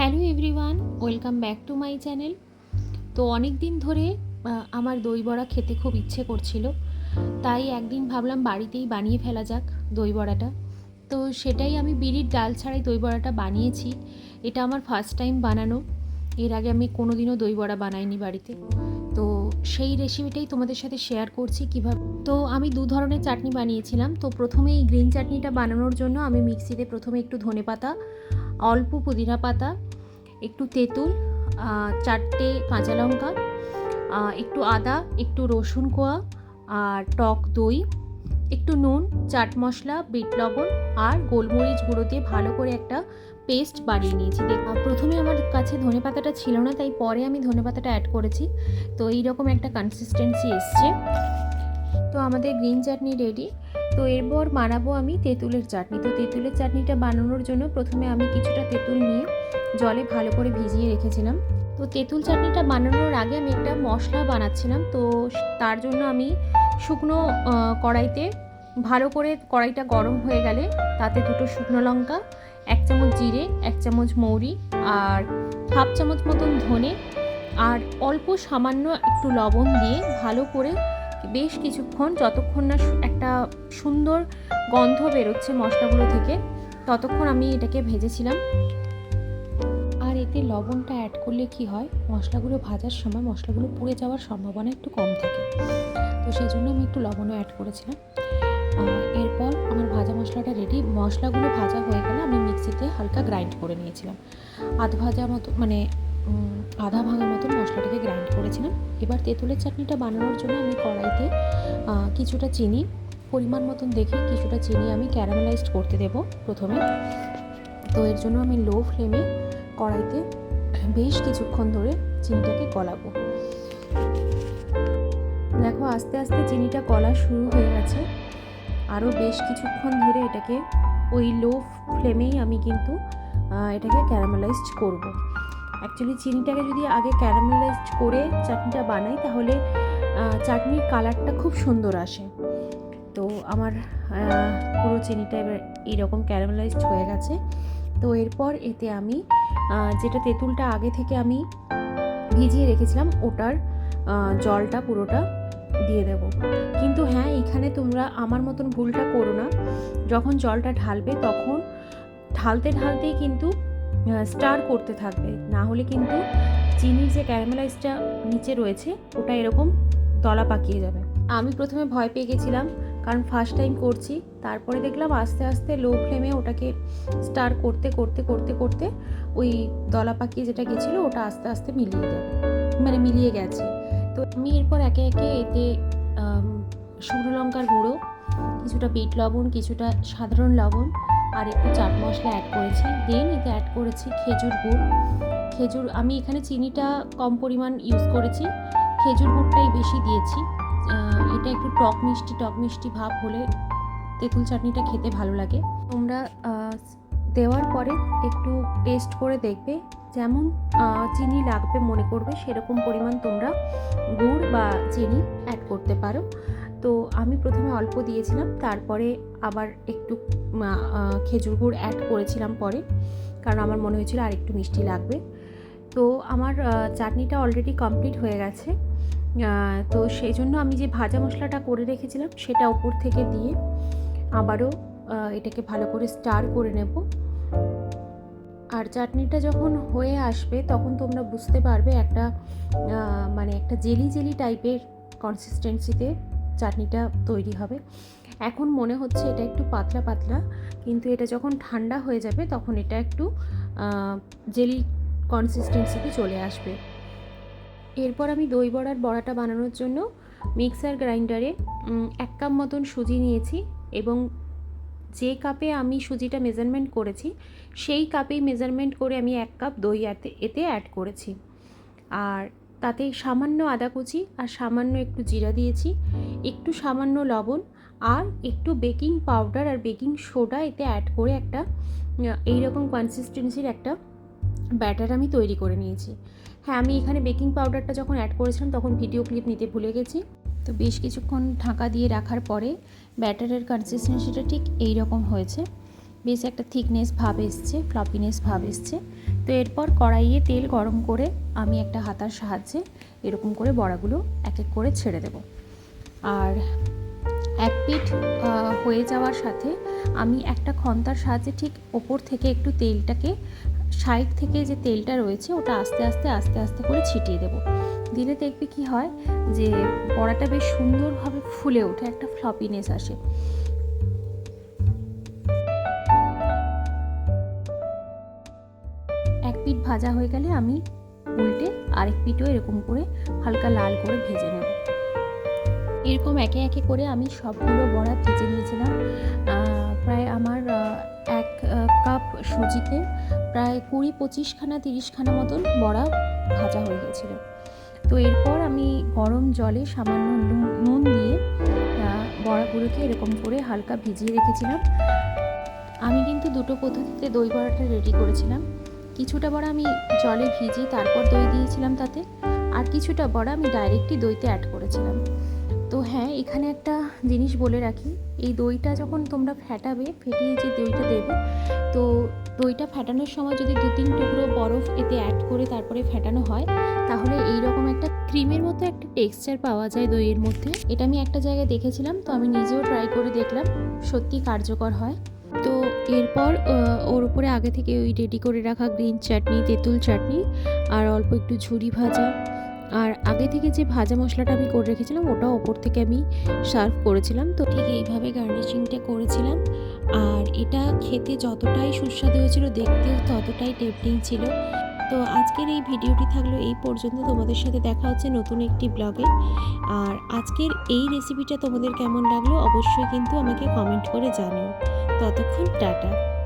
Hello everyone, welcome back to my channel. তো অনেক দিন ধরে আমার দই বড়া খেতে খুব ইচ্ছে করছিল। তাই একদিন ভাবলাম বাড়িতেই বানিয়ে ফেলা যাক দই বড়াটা। তো সেটাই আমি বিড়ির ডাল ছাড়াই দই বড়াটা বানিয়েছি। এটা আমার ফার্স্ট টাইম বানানো। এর আগে আমি কোনোদিনও দই বড়া বানাইনি বাড়িতে। তো সেই রেসিপিটাই তোমাদের সাথে শেয়ার করছি কীভাবে। তো আমি দু ধরনের চাটনি বানিয়েছিলাম। তো প্রথমে এই গ্রিন চাটনিটা বানানোর জন্য আমি মিক্সিতে প্রথমে একটু ধনে পাতা অল্প পুদিনা পাতা, একটু তেঁতুল চারটে কাঁচা লঙ্কা একটু আদা, একটু রসুন কোয়া আর টক দই, একটু নুন, চাট মশলা, বিট লবণ আর গোলমরিচ গুঁড়ো দিয়ে ভালো করে একটা পেস্ট বানিয়ে নিয়েছি। প্রথমে আমার কাছে ধনে পাতাটা ছিল না, তাই পরে আমি ধনে পাতাটা অ্যাড করেছি। তো এইরকম একটা কনসিস্টেন্সি এসছে। তো আমাদের গ্রিন চাটনি রেডি তো এরপর বানাবো আমি তেঁতুলের চাটনি। তো তেঁতুলের চাটনিটা বানানোর জন্য প্রথমে আমি কিছুটা তেঁতুল নিয়ে জলে ভালো করে ভিজিয়ে রেখেছিলাম। তো তেঁতুল চাটনিটা বানানোর আগে আমি একটা মশলা বানাচ্ছিলাম। তো তার জন্য আমি শুকনো কড়াইতে ভালো করে কড়াইটা গরম হয়ে গেলে তাতে দুটো শুকনো লঙ্কা, এক চামচ জিরে, এক চামচ মৌরি আর হাফ চামচ মতন ধনে আর অল্প সামান্য একটু লবণ দিয়ে ভালো করে বেশ কিছুক্ষণ যতক্ষণ না একটা সুন্দর গন্ধ বেরোচ্ছে মশলাগুলো থেকে, ততক্ষণ আমি এটাকে ভেজেছিলাম। আর এতে লবণটা অ্যাড করলে কি হয়, মশলাগুলো ভাজার সময় মশলাগুলো পুড়ে যাওয়ার সম্ভাবনা একটু কম থাকে। তো সেই জন্য আমি একটু লবণও অ্যাড করেছিলাম। এরপর আমার ভাজা মশলাটা রেডি মশলাগুলো ভাজা হয়ে গেলে আমি মিক্সিতে হালকা গ্রাইন্ড করে নিয়েছিলাম। আধ ভাজা মতো মানে আধা ভাঙা মতন মশলাটাকে গ্রাইন্ড করেছিলাম। এবার তেঁতুলের চাটনিটা বানানোর জন্য আমি কড়াইতে কিছুটা চিনি, পরিমাণ মতন দেখে কিছুটা চিনি আমি ক্যারামেলাইজড করতে দেব প্রথমে। তো এর জন্য আমি লো ফ্লেমে কড়াইতে বেশ কিছুক্ষণ ধরে চিনিটাকে গলাবো। দেখো, আস্তে আস্তে চিনিটা গলা শুরু হয়ে গেছে। আরও বেশ কিছুক্ষণ ধরে এটাকে ওই লো ফ্লেমেই আমি কিন্তু এটাকে ক্যারামেলাইজড করব। অ্যাকচুয়ালি চিনিটাকে যদি আগে ক্যারামেলাইজড করে চাটনিটা বানাই, তাহলে চাটনির কালারটা খুব সুন্দর আসে। তো আমার পুরো চিনিটা এবার এইরকম ক্যারামেলাইজড হয়ে গেছে। তো এরপর এতে আমি যেটা তেঁতুলটা আগে থেকে আমি ভিজিয়ে রেখেছিলাম, ওটার জলটা পুরোটা দিয়ে দেব। কিন্তু হ্যাঁ এখানে তোমরা আমার মতন ভুলটা করো না। যখন জলটা ঢালবে, তখন ঢালতে ঢালতেই কিন্তু স্টার করতে থাকবে। না হলে কিন্তু চিনির যে ক্যারামেলাইজটা নিচে রয়েছে, ওটা এরকম দলা পাকিয়ে যাবে। আমি প্রথমে ভয় পেয়ে গেছিলাম, কারণ ফার্স্ট টাইম করছি। তারপরে দেখলাম আস্তে আস্তে লো ফ্লেমে ওটাকে স্টার করতে করতে করতে করতে ওই দলা পাকিয়ে যেটা গেছিল, ওটা আস্তে আস্তে মিলিয়ে যাবে। মানে মিলিয়ে গেছে। তো আমি এরপর একে একে এতে শুকনো লঙ্কার গুঁড়ো, কিছুটা বিট লবণ, কিছুটা সাধারণ লবণ আর একটু চাট মশলা অ্যাড করেছি। দেন এতে অ্যাড করেছি খেজুর গুড়। খেজুর, আমি এখানে চিনিটা কম পরিমাণ ইউজ করেছি। খেজুর গুড়টাই বেশি দিয়েছি। এটা একটু টক মিষ্টি টক মিষ্টি ভাব হলে তেঁতুল চাটনিটা খেতে ভালো লাগে। তোমরা দেওয়ার পরে একটু টেস্ট করে দেখবে। যেমন চিনি লাগবে মনে করবে, সেরকম পরিমাণ তোমরা গুড় বা চিনি অ্যাড করতে পারো। তো আমি প্রথমে অল্প দিয়েছিলাম, তারপরে আবার একটু খেজুর গুড় অ্যাড করেছিলাম পরে, কারণ আমার মনে হয়েছিল আর একটু মিষ্টি লাগবে। তো আমার চাটনিটা অলরেডি কমপ্লিট হয়ে গেছে। তো সেই জন্য আমি যে ভাজা মশলাটা করে রেখেছিলাম, সেটা উপর থেকে দিয়ে আবারও এটাকে ভালো করে স্টার করে নেব। আর চাটনিটা যখন হয়ে আসবে, তখন তোমরা বুঝতে পারবে একটা মানে একটা জেলি জেলি টাইপের কনসিস্টেন্সিতে চাটনিটা তৈরি হবে। এখন মনে হচ্ছে এটা একটু পাতলা পাতলা, কিন্তু এটা যখন ঠান্ডা হয়ে যাবে তখন এটা একটু জেলি কনসিস্টেন্সিতে চলে আসবে। এরপর আমি দই বড়ার বড়াটা বানানোর জন্য মিক্সার গ্রাইন্ডারে এক কাপ মতন সুজি নিয়েছি এবং যে কাপে আমি সুজিটা মেজারমেন্ট করেছি, সেই কাপেই মেজারমেন্ট করে আমি এক কাপ দই এতে এতে অ্যাড করেছি। আর তাতে সামান্য আদা কুচি আর সামান্য একটু জিরা দিয়েছি, একটু সামান্য লবণ আর একটু বেকিং পাউডার আর বেকিং সোডা এতে অ্যাড করে একটা এই রকম কনসিস্টেন্সির একটা ব্যাটার আমি তৈরি করে নিয়েছি। হ্যাঁ আমি এখানে বেকিং পাউডারটা যখন অ্যাড করেছিলাম তখন ভিডিও ক্লিপ নিতে ভুলে গেছি। তো বেশ কিছুক্ষণ ঢাকা দিয়ে রাখার পরে ব্যাটারের কনসিস্টেন্সিটা ঠিক এই রকম হয়েছে। বেশ একটা থিকনেস ভাব এসছে ফ্লপিনেস ভাব এসছে। তো এরপর কড়াইয়ে তেল গরম করে আমি একটা হাতার সাহায্যে এরকম করে বড়াগুলো এক এক করে ছেড়ে দেব। আর এক পিঠ হয়ে যাওয়ার সাথে আমি একটা খন্তার সাহায্যে ঠিক ওপর থেকে একটু তেলটাকে, সাইড থেকে যে তেলটা রয়েছে ওটা আস্তে আস্তে আস্তে আস্তে করে ছিটিয়ে দেব। দিলে দেখবে কি হয় যে বড়াটা বেশ সুন্দরভাবে ফুলে ওঠে, একটা ফ্লপিনেস আসে। পিঠ ভাজা হয়ে গেলে আমি উল্টে আরেক পিঠও এরকম করে হালকা লাল করে ভেজে নেব। এরকম একে একে করে আমি সবগুলো বড়া ভেজে নিয়েছিলাম। প্রায় আমার এক কাপ সুজিতে প্রায় কুড়ি পঁচিশখানা তিরিশখানা মতন বড়া ভাজা হয়ে গেছিল। তো এরপর আমি গরম জলে সামান্য নুন- দিয়ে বড়াগুলোকে এরকম করে হালকা ভিজিয়ে রেখেছিলাম। আমি কিন্তু দুটো পদ্ধতিতে দই বড়াটা রেডি করেছিলাম। কিছুটা বড়া আমি জলে ভিজিয়ে তারপর দই দিয়েছিলাম তাতে, আর কিছুটা বড়া আমি ডাইরেক্টই দইতে অ্যাড করেছিলাম। তো হ্যাঁ এখানে একটা জিনিস বলে রাখি, এই দইটা যখন তোমরা ফ্যাটাবে ফেটিয়ে যে দইটা দেবে, তো দইটা ফ্যাটানোর সময় যদি দু তিন টুকরো বরফ এতে অ্যাড করে তারপরে ফ্যাটানো হয়, তাহলে এই রকম একটা ক্রিমের মতো একটা টেক্সচার পাওয়া যায় দইয়ের মধ্যে। এটা আমি একটা জায়গায় দেখেছিলাম, তো আমি নিজেও ট্রাই করে দেখলাম, সত্যি কার্যকর হয়। তো এরপর ওর উপরে আগে থেকে ওই রেডি করে রাখা গ্রিন চাটনি তেঁতুল চাটনি আর অল্প একটু ঝুরি ভাজা। আর আগে থেকে যে ভাজা মশলাটা আমি করে রেখেছিলাম, ওটা ওপর থেকে আমি সার্ভ করেছিলাম। তো ঠিক এইভাবে গার্নিশিংটা করেছিলাম। আর এটা খেতে যতটাই সুস্বাদু হয়েছিল, দেখতেও ততটাই টেম্পটিং ছিল। তো আজকের এই ভিডিওটি থাকল এই পর্যন্ত। তোমাদের সাথে দেখা হচ্ছে নতুন একটি ব্লগে আর আজকের এই রেসিপিটা তোমাদের কেমন লাগল, অবশ্যই কিন্তু আমাকে কমেন্ট করে জানিও। ততক্ষণ টাটা।